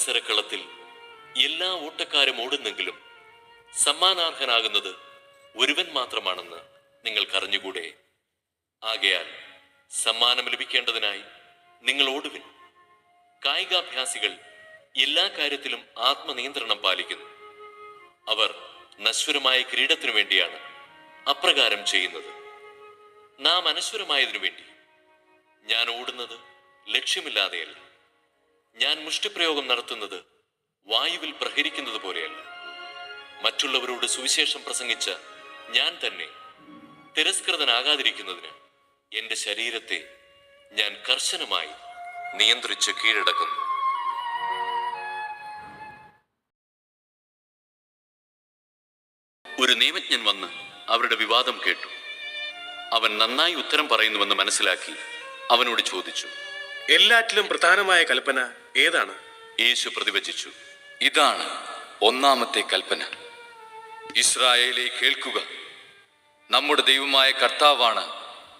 മത്സരക്കളത്തിൽ എല്ലാ ഓട്ടക്കാരും ഓടുന്നെങ്കിലും സമ്മാനാർഹനാകുന്നത് ഒരുവൻ മാത്രമാണെന്ന് നിങ്ങൾക്കറിഞ്ഞുകൂടെ? ആകയാൽ സമ്മാനം ലഭിക്കേണ്ടതിനായി നിങ്ങൾ ഓടുവിൻ. കായികാഭ്യാസികൾ എല്ലാ കാര്യത്തിലും ആത്മനിയന്ത്രണം പാലിക്കുന്നു. അവർ നശ്വരമായ കിരീടത്തിനു വേണ്ടിയാണ് അപ്രകാരം ചെയ്യുന്നത്. നാം അനശ്വരമായതിനു വേണ്ടി. ഞാൻ ഓടുന്നത് ലക്ഷ്യമില്ലാതെയല്ല. ഞാൻ മുഷ്ടിപ്രയോഗം നടത്തുന്നത് വായുവിൽ പ്രഹരിക്കുന്നത് പോലെയല്ല. മറ്റുള്ളവരോട് സുവിശേഷം പ്രസംഗിച്ച ഞാൻ തന്നെ തിരസ്കൃതനാകാതിരിക്കുന്നതിന് എന്റെ ശരീരത്തെ ഞാൻ കർശനമായി നിയന്ത്രിച്ച് കീഴടക്കുന്നു. ഒരു നിയമജ്ഞൻ വന്ന് അവരുടെ വിവാദം കേട്ടു. അവൻ നന്നായി ഉത്തരം പറയുന്നുവെന്ന് മനസ്സിലാക്കി അവനോട് ചോദിച്ചു എല്ലാറ്റിലും പ്രധാനമായ കൽപ്പന ഏതാണ്? യേശു പ്രതിവചിച്ചു. ഇതാണ് ഒന്നാമത്തെ കൽപ്പന. ഇസ്രായേലെ കേൾക്കുക. നമ്മുടെ ദൈവമായ കർത്താവാണ്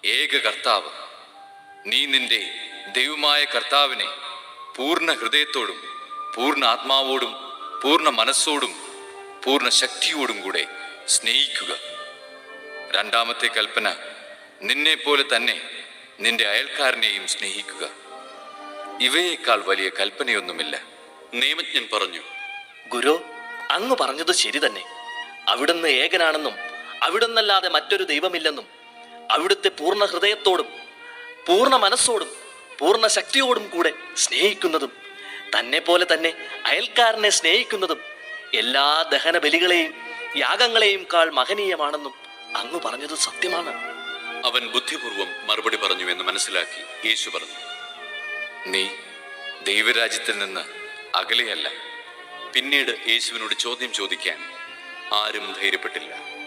ഏക കർത്താവ്. നീ നിന്റെ ദൈവമായ കർത്താവിനെ പൂർണ ഹൃദയത്തോടും പൂർണ ആത്മാവോടും പൂർണ മനസ്സോടും പൂർണ ശക്തിയോടും കൂടെ സ്നേഹിക്കുക. രണ്ടാമത്തെ കൽപ്പന നിന്നെ പോലെ തന്നെ നിന്റെ അയൽക്കാരനെയും സ്നേഹിക്കുക. ഇവയേക്കാൾ വലിയ കൽപ്പനയൊന്നുമില്ല. നിയമജ്ഞൻ പറഞ്ഞു ഗുരു അങ്ങ് പറഞ്ഞത് ശരി തന്നെ. അവിടുന്ന് ഏകനാണെന്നും അവിടുന്നല്ലാതെ മറ്റൊരു ദൈവമില്ലെന്നും അവിടുത്തെ പൂർണ ഹൃദയത്തോടും പൂർണ മനസ്സോടും പൂർണ ശക്തിയോടും കൂടെ സ്നേഹിക്കുന്നതും തന്നെ പോലെ തന്നെ അയൽക്കാരനെ സ്നേഹിക്കുന്നതും എല്ലാ ദഹന ബലികളെയും യാഗങ്ങളെയും കാൾ മഹനീയമാണെന്നും അങ്ങ് പറഞ്ഞത് സത്യമാണ്. അവൻ ബുദ്ധിപൂർവം മറുപടി പറഞ്ഞു എന്ന് മനസ്സിലാക്കി യേശു പറഞ്ഞു നീ ദൈവരാജ്യത്തിൽ നിന്ന് അകലെയല്ല. പിന്നീട് യേശുവിനോട് ചോദ്യം ചോദിക്കാൻ ആരും ധൈര്യപ്പെട്ടില്ല.